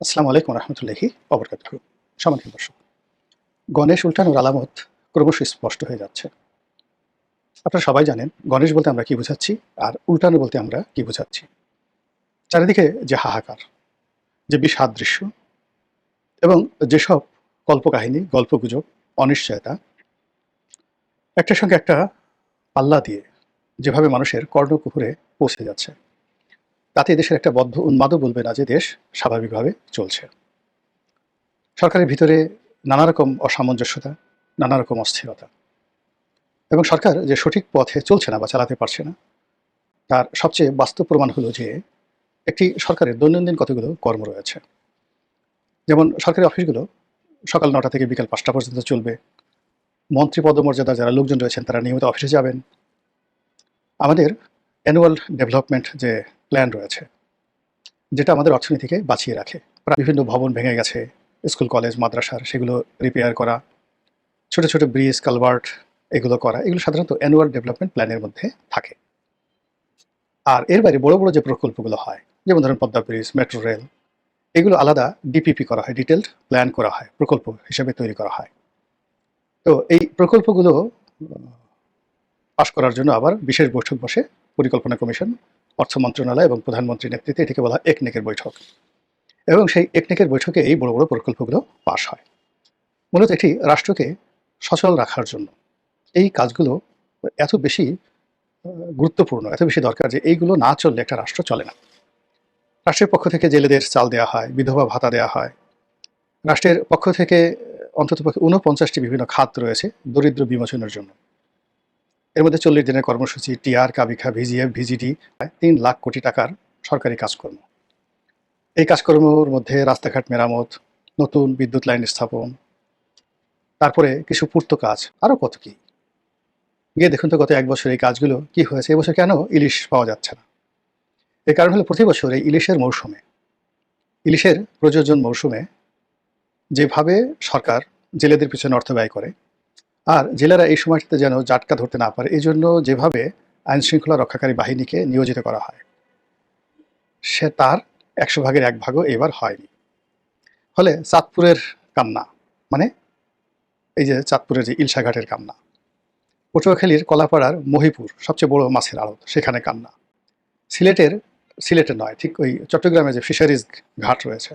আসসালামু আলাইকুম রহমতুল্লাহি অবরকাত সমাধান দর্শক, গণেশ উল্টানোর আলামত ক্রমশ স্পষ্ট হয়ে যাচ্ছে। আপনারা সবাই জানেন গণেশ বলতে আমরা কি বুঝাচ্ছি আর উল্টানো বলতে আমরা কি বুঝাচ্ছি। চারিদিকে যে হাহাকার, যে বিষাদ দৃশ্য এবং যেসব কল্পকাহিনী, গল্পগুজব, অনিশ্চয়তা, একটার সঙ্গে একটা পাল্লা দিয়ে যেভাবে মানুষের কর্ণকুহুরে পৌঁছে যাচ্ছে। তাতে দেশের একটা বদ্ধ উন্মাদও বলবে না যে দেশ স্বাভাবিকভাবে চলছে। সরকারের ভিতরে নানা রকম অসামঞ্জস্যতা নানা রকম অস্থিরতা। এবং সরকার যে সঠিক পথে চলছে না বা চালাতে পারছে না, তার সবচেয়ে বাস্তব প্রমাণ হলো যে একটি সরকারের দৈনন্দিন কতগুলো কর্ম রয়েছে। যেমন সরকারি অফিসগুলো সকাল নটা থেকে বিকাল পাঁচটা পর্যন্ত চলবে। মন্ত্রী পদমর্যাদা যারা লোকজন রয়েছেন, তারা নিয়মিত অফিসে যাবেন। আমাদের অ্যানুয়াল ডেভেলপমেন্ট যে প্ল্যান রয়েছে, যেটা আমাদের অর্থনীতিকে বাঁচিয়ে রাখে। বিভিন্ন ভবন ভেঙে গেছে, স্কুল, কলেজ, মাদ্রাসার, সেগুলো রিপেয়ার করা, ছোট ছোট ব্রিজ কালভার্ট এগুলো করা, এগুলো সাধারণত অ্যানুয়াল ডেভেলপমেন্ট প্ল্যানের মধ্যে থাকে। আর এর বাইরে বড় বড় যে প্রকল্পগুলো হয়, যেমন ধরুন পদ্মা ব্রিজ মেট্রো রেল এগুলো আলাদা ডিপিপি করা হয় ডিটেলড প্ল্যান করা হয়, প্রকল্প হিসেবে তৈরি করা হয়। তো এই প্রকল্পগুলো পাশ করার জন্য আবার বিশেষ বৈঠক বসে পরিকল্পনা কমিশন অর্থ মন্ত্রণালয় এবং প্রধানমন্ত্রীর নেতৃত্বে এটিকে বলা হয় একনেকের বৈঠক। এবং সেই একনেকের বৈঠকে এই বড় বড় প্রকল্পগুলো পাশ হয়। মূলত এটি রাষ্ট্রকে সচল রাখার জন্য। এই কাজগুলো এত বেশি গুরুত্বপূর্ণ, এত বেশি দরকার যে এইগুলো না চললে একটা রাষ্ট্র চলে না। রাষ্ট্রের পক্ষ থেকে জেলেদের চাল দেওয়া হয়, বিধবা ভাতা দেওয়া হয়। রাষ্ট্রের পক্ষ থেকে অন্ততপক্ষে ঊনপঞ্চাশটি বিভিন্ন খাত রয়েছে দরিদ্র বিমোচনের জন্য। এর মধ্যে চল্লিশ দিনের কর্মসূচি, টিআর কাবিখা ভিজিএফ ভিজিডি তিন লাখ কোটি টাকার সরকারি কাজকর্ম। এই কাজকর্মর মধ্যে রাস্তাঘাট মেরামত, নতুন বিদ্যুৎ লাইন স্থাপন, তারপরে কিছু পূর্ত কাজ। আরও কত কি? গিয়ে দেখুন তো গত এক বছর এই কাজগুলো কি হয়েছে, এবছর কেন ইলিশ পাওয়া যাচ্ছে না? এর কারণ হলো প্রতি বছর এই ইলিশের মৌসুমে, ইলিশের প্রযোজন মৌসুমে যেভাবে সরকার জেলেদের পিছনে অর্থ ব্যয় করে আর জেলেরা এই সময়টাতে যেন জাটকা ধরতে না পারে এই জন্য যেভাবে আইন শৃঙ্খলা রক্ষাকারী বাহিনীকে নিয়োজিত করা হয়, সে তার একশো ভাগের এক ভাগও এবার হয়নি। ফলে চাঁদপুরের কান্না মানে এই যে চাঁদপুরের যে ইলশাঘাটের কান্না, পটুয়াখালীর কলাপাড়ার মহিপুর সবচেয়ে বড় মাছের আড়ত, সেখানে কান্না। সিলেটের সিলেটের নয়, ঠিক ওই চট্টগ্রামে যে ফিশারিজ ঘাট রয়েছে,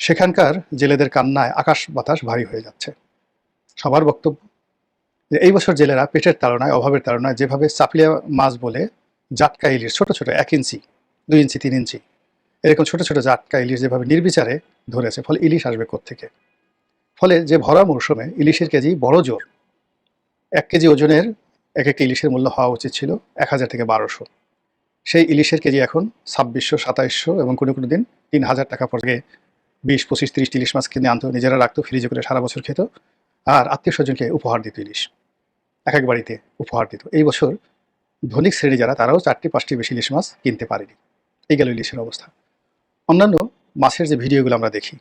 সেখানকার জেলেদের কান্নায় আকাশ বাতাস ভারী হয়ে যাচ্ছে। সবার বক্তব্য যে এই বছর জেলেরা পেটের তাড়নায়, অভাবের তাড়নায় যেভাবে চাপলিয়া মাছ বলে জাটকা ইলিশ, ছোট ছোট, এক ইঞ্চি, দুই ইঞ্চি, তিন ইঞ্চি, এরকম ছোট ছোট জাটকা ইলিশ যেভাবে নির্বিচারে ধরেছে, ফলে ইলিশ আসবে থেকে ফলে যে ভরা মৌসুমে ইলিশের কেজি বড় জোর। এক কেজি ওজনের এক একটা ইলিশের মূল্য হওয়া উচিত ছিল এক হাজার থেকে বারোশো। সেই ইলিশের কেজি এখন ছাব্বিশশো, সাতাইশশো এবং কোনো কোনো দিন তিন হাজার টাকা পরে বিশ, পঁচিশ, তিরিশ ইলিশ মাছ কিনে আনতো নিজেরা রাখতো, ফ্রিজে করে সারা বছর খেত। আর আত্মীয় স্বজনকে উপহার দিত ইলিশ। এক এক বাড়িতে উপহার দিত। এই বছর ধনিক শ্রেণি যারা, তারাও চারটি পাঁচটি বেশি ইলিশ মাছ কিনতে পারেনি। এই গেল ইলিশের অবস্থা। অন্যান্য মাছের যে ভিডিওগুলো আমরা দেখি,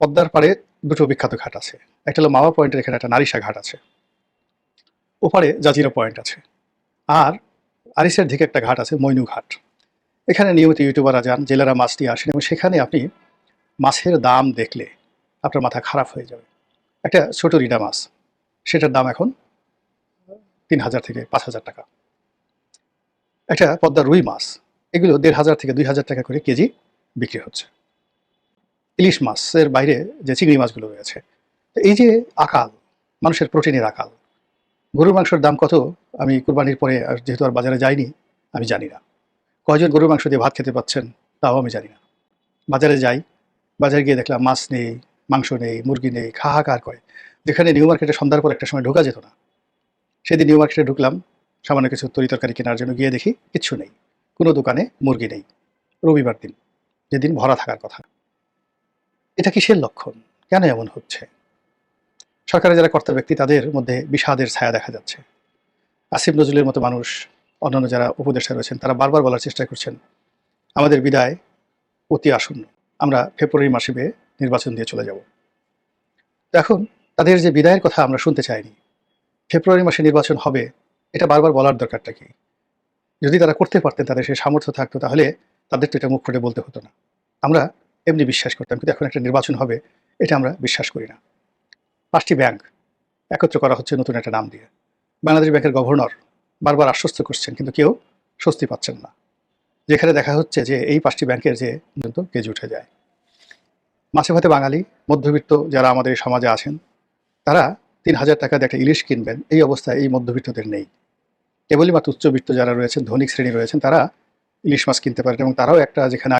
পদ্মার পাড়ে দুটো বিখ্যাত ঘাট আছে। একটা হলো মাওয়া পয়েন্টের, এখানে একটা নারিশা ঘাট আছে। ওপারে জাজিরা পয়েন্ট আছে। আর আরিসের দিকে একটা ঘাট আছে, মইনু ঘাট। এখানে নিয়মিত ইউটিউবাররা যান, জেলেরা মাছ নিয়ে আসেন এবং সেখানে আপনি মাছের দাম দেখলে আপনার মাথা খারাপ হয়ে যাবে। একটা ছোট রিডা মাছ, সেটার দাম এখন তিন হাজার থেকে পাঁচ হাজার টাকা। একটা পদ্মা রুই মাছ, এগুলো দেড় হাজার থেকে দুই হাজার টাকা করে কেজি বিক্রি হচ্ছে। ইলিশ মাছের বাইরে যে চিংড়ি মাছগুলো রয়েছে, তো এই যে আকাল, মানুষের প্রোটিনের আকাল, গরুর মাংসের দাম কত? আমি কুরবানির পরে আর যেহেতু আর বাজারে যাইনি, আমি জানি না। কয়জন গরুর মাংস দিয়ে ভাত খেতে পাচ্ছেন? তাও আমি জানি না। বাজারে যাই, বাজারে গিয়ে দেখলাম মাছ নেই, মাংস নেই, মুরগি নেই, হাহাকার করে। যেখানে নিউ মার্কেটে সন্ধ্যার পর একটা সময় ঢোকা যেত না সেদিন নিউ মার্কেটে ঢুকলাম, সামান্য কিছু তরি তরকারি কেনার জন্য গিয়ে দেখি কিচ্ছু নেই, কোনো দোকানে মুরগি নেই। রবিবার দিন, যেদিন ভরা থাকার কথা। এটা কিসের লক্ষণ? কেন এমন হচ্ছে? সরকারের যারা কর্তা ব্যক্তি, তাদের মধ্যে বিষাদের ছায়া দেখা যাচ্ছে। আসিফ নজরুলের মতো মানুষ, অন্যান্য যারা উপদেষ্টা রয়েছেন, তারা বারবার বলার চেষ্টা করছেন, আমাদের বিদায় অতি আসন্ন। আমরা ফেব্রুয়ারি মাসে নির্বাচন দিয়ে চলে যাব। এখন তাদের যে বিদায়ের কথা আমরা শুনতে চাইনি ফেব্রুয়ারি মাসে নির্বাচন হবে, এটা বারবার বলার দরকারটা কি? যদি তারা করতে পারতেন, তাদের সেই সামর্থ্য থাকতো, তাহলে তাদের তো এটা মুখ ফুটে বলতে হতো না। আমরা এমনি বিশ্বাস করতাম, কিন্তু এখন একটা নির্বাচন হবে, এটা আমরা বিশ্বাস করি না। পাঁচটি ব্যাংক একত্র করা হচ্ছে নতুন একটা নাম দিয়ে। বাংলাদেশ ব্যাংকের গভর্নর বারবার আশ্বস্ত করছেন, কিন্তু কেউ স্বস্তি পাচ্ছেন না। যেখানে দেখা হচ্ছে যে এই পাঁচটি ব্যাংকের যে পর্যন্ত কেজি উঠে যায়। মাছে ভাতে বাঙালি, মধ্যবিত্ত যারা আমাদের সমাজে আছেন, তারা তিন হাজার টাকা দিয়ে একটা ইলিশ কিনবেন, এই অবস্থায় এই মধ্যবিত্তদের নেই। কেবলই মাত্র উচ্চবিত্ত যারা রয়েছেন, ধনিক শ্রেণি রয়েছেন, তারা ইলিশ মাছ কিনতে পারেন এবং তারাও একটা যেখানে